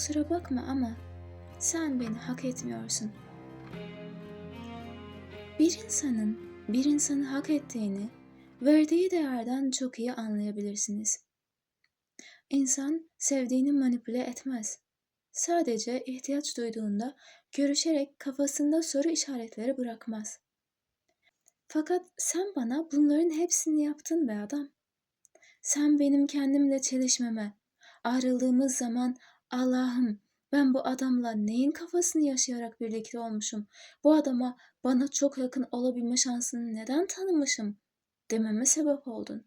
Kusura bakma ama sen beni hak etmiyorsun. Bir insanın bir insanı hak ettiğini verdiği değerden çok iyi anlayabilirsiniz. İnsan sevdiğini manipüle etmez. Sadece ihtiyaç duyduğunda görüşerek kafasında soru işaretleri bırakmaz. Fakat sen bana bunların hepsini yaptın be adam. Sen benim kendimle çelişmeme, ayrıldığımız zaman Allah'ım ben bu adamla neyin kafasını yaşayarak birlikte olmuşum? Bu adama bana çok yakın olabilme şansını neden tanımışım? Dememe sebep oldun.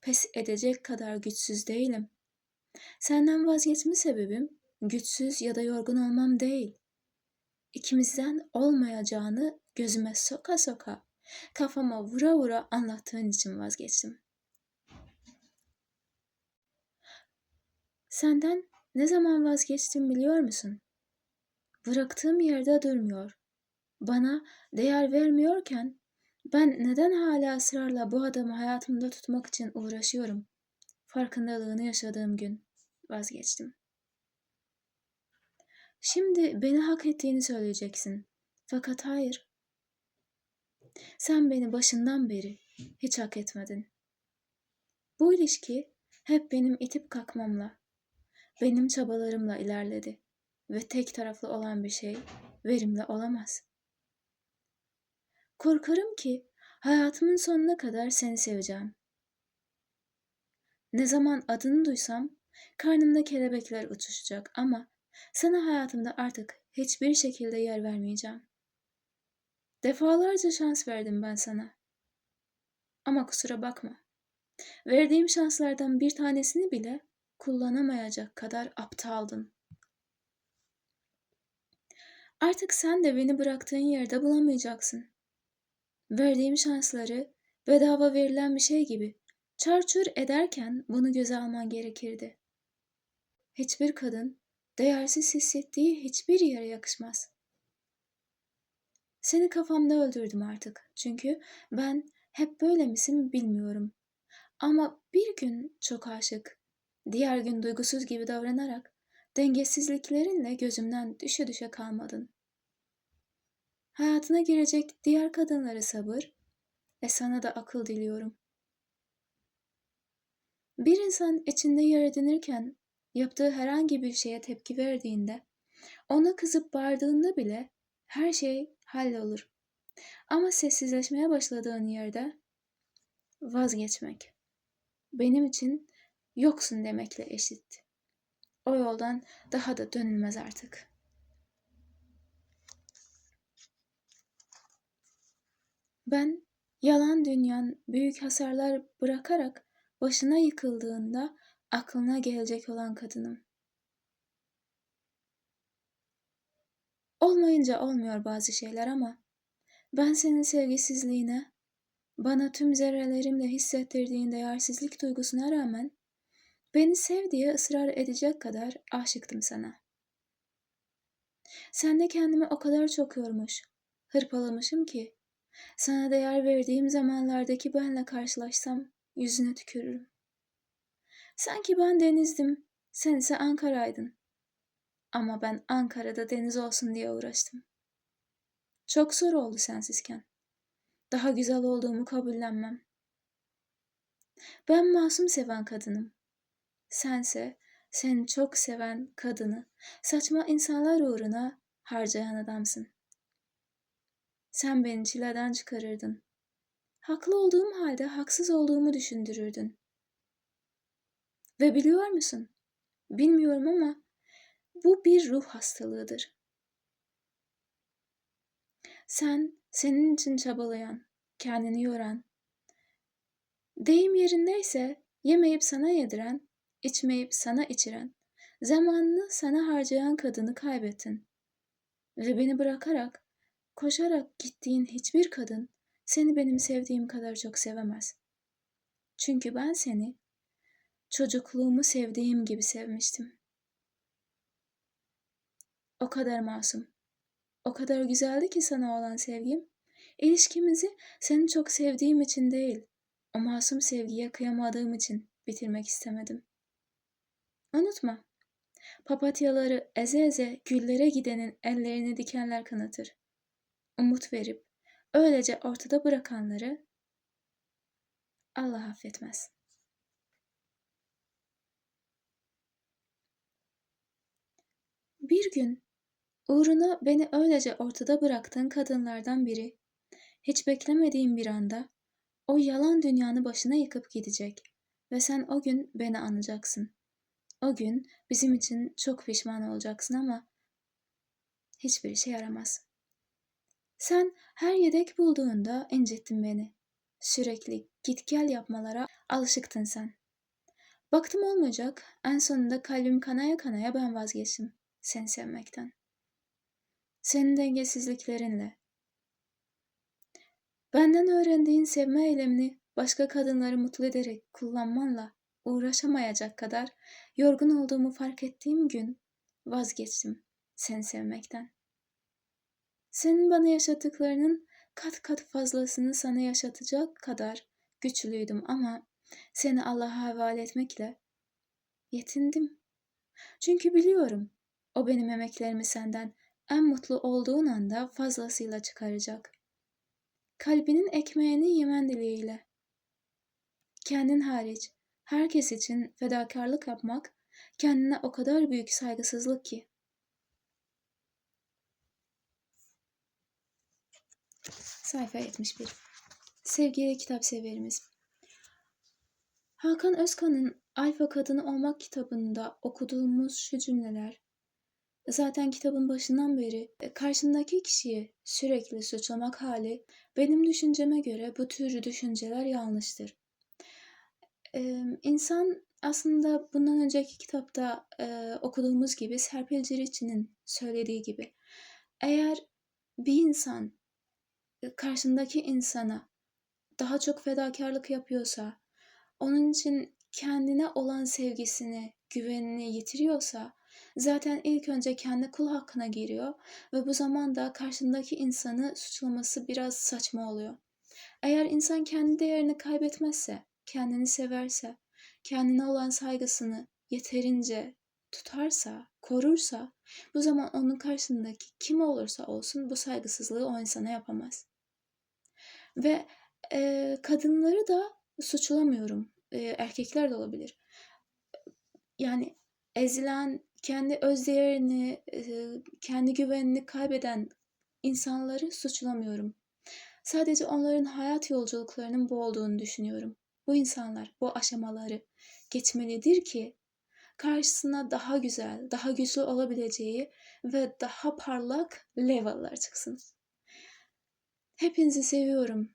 Pes edecek kadar güçsüz değilim. Senden vazgeçme sebebim güçsüz ya da yorgun olmam değil. İkimizden olmayacağını gözüme soka soka, kafama vura vura anlattığın için vazgeçtim. Senden ne zaman vazgeçtim biliyor musun? Bıraktığım yerde durmuyor. Bana değer vermiyorken ben neden hala ısrarla bu adamı hayatımda tutmak için uğraşıyorum? Farkındalığını yaşadığım gün vazgeçtim. Şimdi beni hak ettiğini söyleyeceksin. Fakat hayır. Sen beni başından beri hiç hak etmedin. Bu ilişki hep benim itip kalkmamla, benim çabalarımla ilerledi ve tek taraflı olan bir şey verimli olamaz. Korkarım ki hayatımın sonuna kadar seni seveceğim. Ne zaman adını duysam karnımda kelebekler uçuşacak ama sana hayatımda artık hiçbir şekilde yer vermeyeceğim. Defalarca şans verdim ben sana. Ama kusura bakma. Verdiğim şanslardan bir tanesini bile kullanamayacak kadar aptaldın. Artık sen de beni bıraktığın yerde bulamayacaksın. Verdiğim şansları bedava verilen bir şey gibi çarçur ederken bunu göze alman gerekirdi. Hiçbir kadın değersiz hissettiği hiçbir yere yakışmaz. Seni kafamda öldürdüm artık. Çünkü ben hep böyle misin bilmiyorum. Ama bir gün çok aşık, diğer gün duygusuz gibi davranarak dengesizliklerinle gözümden düşe düşe kalmadın. Hayatına girecek diğer kadınlara sabır ve sana da akıl diliyorum. Bir insan içinde yer edinirken yaptığı herhangi bir şeye tepki verdiğinde, ona kızıp bağırdığında bile her şey hallolur. Ama sessizleşmeye başladığın yerde vazgeçmek benim için yoksun demekle eşit. O yoldan daha da dönülmez artık. Ben yalan dünyan büyük hasarlar bırakarak başına yıkıldığında aklına gelecek olan kadınım. Olmayınca olmuyor bazı şeyler ama ben senin sevgisizliğine, bana tüm zerrelerimle hissettirdiğin değersizlik duygusuna rağmen beni sev diye ısrar edecek kadar aşıktım sana. Sen de kendimi o kadar çok yormuş, hırpalamışım ki sana değer verdiğim zamanlardaki benle karşılaşsam yüzüne tükürürüm. Sanki ben denizdim, sen ise Ankara'ydın. Ama ben Ankara'da deniz olsun diye uğraştım. Çok zor oldu sensizken. Daha güzel olduğumu kabullenmem. Ben masum seven kadınım. Sense seni çok seven kadını saçma insanlar uğruna harcayan adamsın. Sen beni çileden çıkarırdın. Haklı olduğum halde haksız olduğumu düşündürürdün. Ve biliyor musun? Bilmiyorum ama bu bir ruh hastalığıdır. Sen senin için çabalayan, kendini yoran, deyim yerindeyse yemeyip sana yediren, içmeyip sana içiren, zamanını sana harcayan kadını kaybettin. Ve beni bırakarak, koşarak gittiğin hiçbir kadın seni benim sevdiğim kadar çok sevemez. Çünkü ben seni çocukluğumu sevdiğim gibi sevmiştim. O kadar masum, o kadar güzeldi ki sana olan sevgim. İlişkimizi seni çok sevdiğim için değil, o masum sevgiye kıyamadığım için bitirmek istemedim. Unutma, Papatyaları eze eze güllere gidenin ellerini dikenler kanatır. Umut verip öylece ortada bırakanları Allah affetmez. Bir gün uğruna beni öylece ortada bıraktığın kadınlardan biri, hiç beklemediğim bir anda o yalan dünyanı başına yıkıp gidecek ve sen o gün beni anacaksın. O gün bizim için çok pişman olacaksın ama hiçbir işe yaramaz. Sen her yedek bulduğunda incittin beni. Sürekli git gel yapmalara alışıktın sen. Baktım olmayacak, en sonunda kalbim kanaya kanaya ben vazgeçtim seni sevmekten. Senin dengesizliklerinle. Benden öğrendiğin sevme eylemini başka kadınları mutlu ederek kullanmanla uğraşamayacak kadar yorgun olduğumu fark ettiğim gün vazgeçtim seni sevmekten. Senin bana yaşattıklarının kat kat fazlasını sana yaşatacak kadar güçlüydüm ama seni Allah'a havale etmekle yetindim. Çünkü biliyorum o benim emeklerimi senden en mutlu olduğun anda fazlasıyla çıkaracak. Kalbinin ekmeğini yemen dileğiyle. Kendin hariç herkes için fedakarlık yapmak kendine o kadar büyük saygısızlık ki. Sayfa 71 Sevgili kitap severimiz Hakan Özkan'ın Alfa Kadını Olmak kitabında okuduğumuz şu cümleler Zaten kitabın başından beri karşındaki kişiyi sürekli suçlamak hali benim düşünceme göre bu tür düşünceler yanlıştır. Ee, insan aslında bundan önceki kitapta e, okuduğumuz gibi Serpil Ciriçi'nin söylediği gibi eğer bir insan karşındaki insana daha çok fedakarlık yapıyorsa, onun için kendine olan sevgisini, güvenini yitiriyorsa zaten ilk önce kendi kul hakkına giriyor ve bu zaman da karşındaki insanı suçlaması biraz saçma oluyor. Eğer insan kendi değerini kaybetmezse, kendini severse, kendine olan saygısını yeterince tutarsa, korursa bu zaman onun karşısındaki kim olursa olsun bu saygısızlığı o insana yapamaz. Ve e, kadınları da suçlamıyorum. E, erkekler de olabilir. Yani ezilen, kendi özdeğerini, e, kendi güvenini kaybeden insanları suçlamıyorum. Sadece onların hayat yolculuklarının bu olduğunu düşünüyorum. Bu insanlar bu aşamaları geçmelidir ki karşısına daha güzel, daha güçlü olabileceği ve daha parlak level'lar çıksın. Hepinizi seviyorum.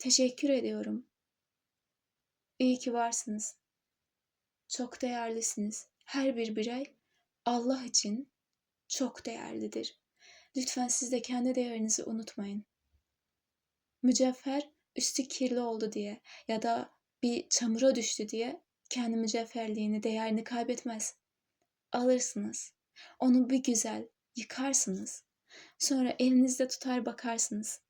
Teşekkür ediyorum. İyi ki varsınız. Çok değerlisiniz. Her bir birey Allah için çok değerlidir. Lütfen siz de kendi değerinizi unutmayın. Mücevher üstü kirli oldu diye ya da bir çamura düştü diye kendi mücevherliğini, değerini kaybetmez. Alırsınız. Onu bir güzel yıkarsınız. Sonra elinizde tutar bakarsınız.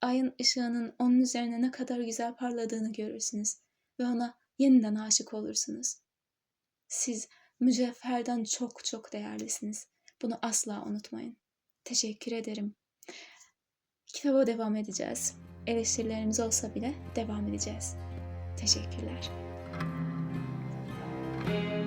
Ayın ışığının onun üzerine ne kadar güzel parladığını görürsünüz ve ona yeniden aşık olursunuz. Siz mücevherden çok çok değerlisiniz. Bunu asla unutmayın. Teşekkür ederim. Kitaba devam edeceğiz eleştirilerimiz olsa bile devam edeceğiz. Teşekkürler. Müzik